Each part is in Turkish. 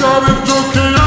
garip çok iyi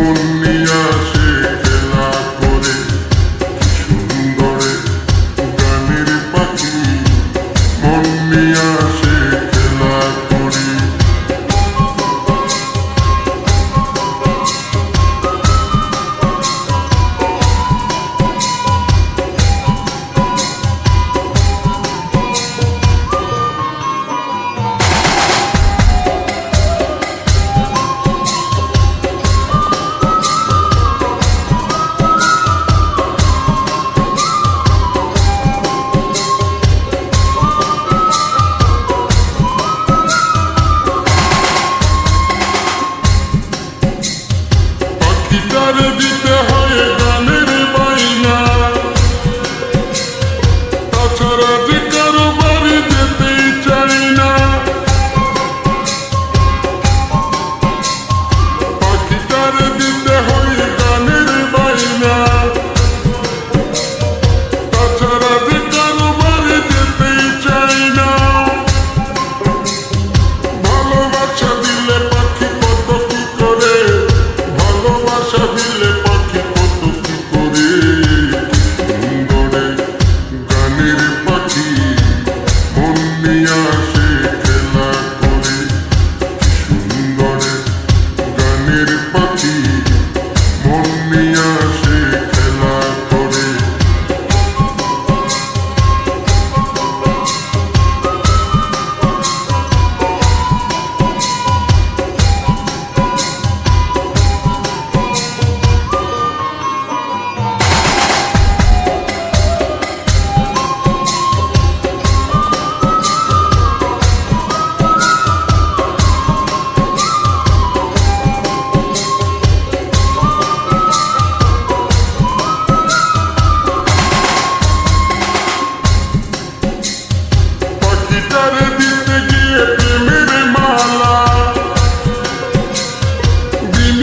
sinfonía. Hare bitte pretty, but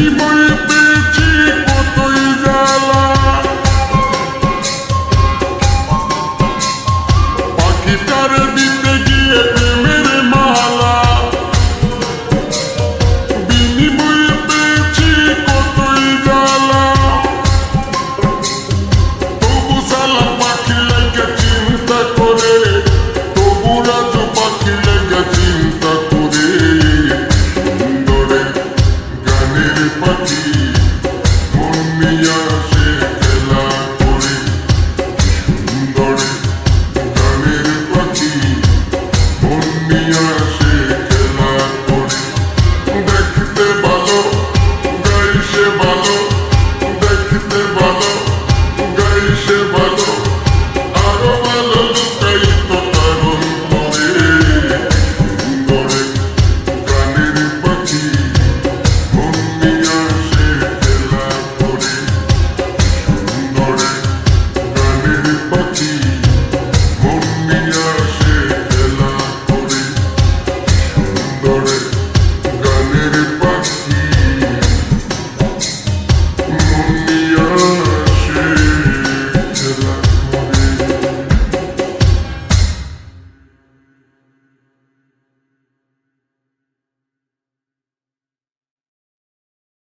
el